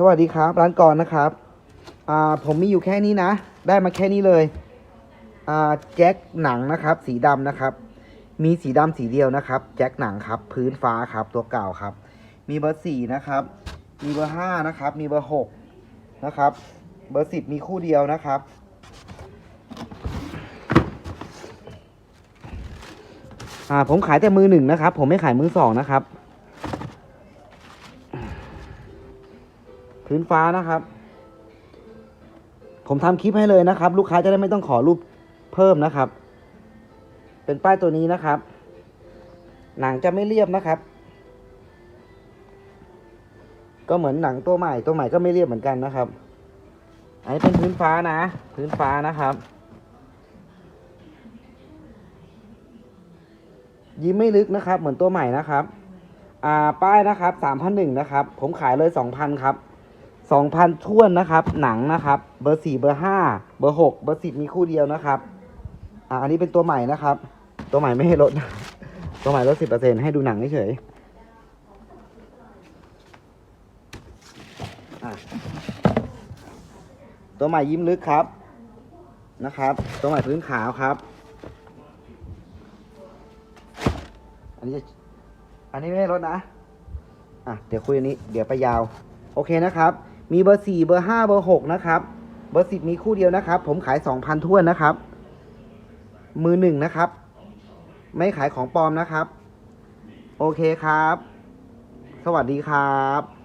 สวัสดีครับ ร้านกรนะครับอ่าผมมีอยู่แค่นี้นะ ได้มาแค่นี้เลยอ่าแจ็คหนังนะครับ สีดำนะครับ มีสีดำสีเดียวนะครับ แจ็คหนังครับ พื้นฟ้าครับตัวเก่าครับ มีเบอร์สี่นะครับ มีเบอร์ห้านะครับ มีเบอร์หกนะครับ เบอร์สิบมีคู่เดียวนะครับอ่าผมขายแต่มือหนึ่งนะครับ ผมไม่ขายมือสองนะครับ พื้นฟ้านะครับ ผมทำคลิปให้เลยนะครับ ลูกค้าจะได้ไม่ต้องขอรูปเพิ่มนะครับ เป็นป้ายตัวนี้นะครับ หนังจะไม่เรียบนะครับ ก็เหมือนหนังตัวใหม่ตัวใหม่ก็ไม่เรียบเหมือนกันนะครับ อันนี้เป็นพื้นฟ้านะ พื้นฟ้านะครับยิ้มไม่ลึกนะครับ เหมือนตัวใหม่นะครับ อ่า ป้ายนะครับสามพันหนึ่งนะครับ ผมขายเลยสองพันครับ สองพันท้วนนะครับ หนังนะครับ เบอร์สี่เบอร์ห้าเบอร์หกเบอร์สิบมีคู่เดียวนะครับ อ่าอันนี้เป็นตัวใหม่นะครับ ตัวใหม่ไม่ให้ลด ตัวใหม่ลดสิบเปอร์เซ็นให้ดูหนังเฉยอะตัวใหม่ยิ้มลึกครับนะครับ ตัวใหม่พื้นขาวครับ อันนี้อันนี้ไม่ได้ลดนะ อะ เดี๋ยวคุยอันนี้ เดี๋ยวไปยาว โอเคนะครับ มีเบอร์สี่เบอร์ห้าเบอร์หกนะครับเบอร์สิบมีคู่เดียวนะครับ ผมขายสองพันทั่วนะครับ มือหนึ่งนะครับ ไม่ขายของปลอมนะครับ โอเคครับ สวัสดีครับ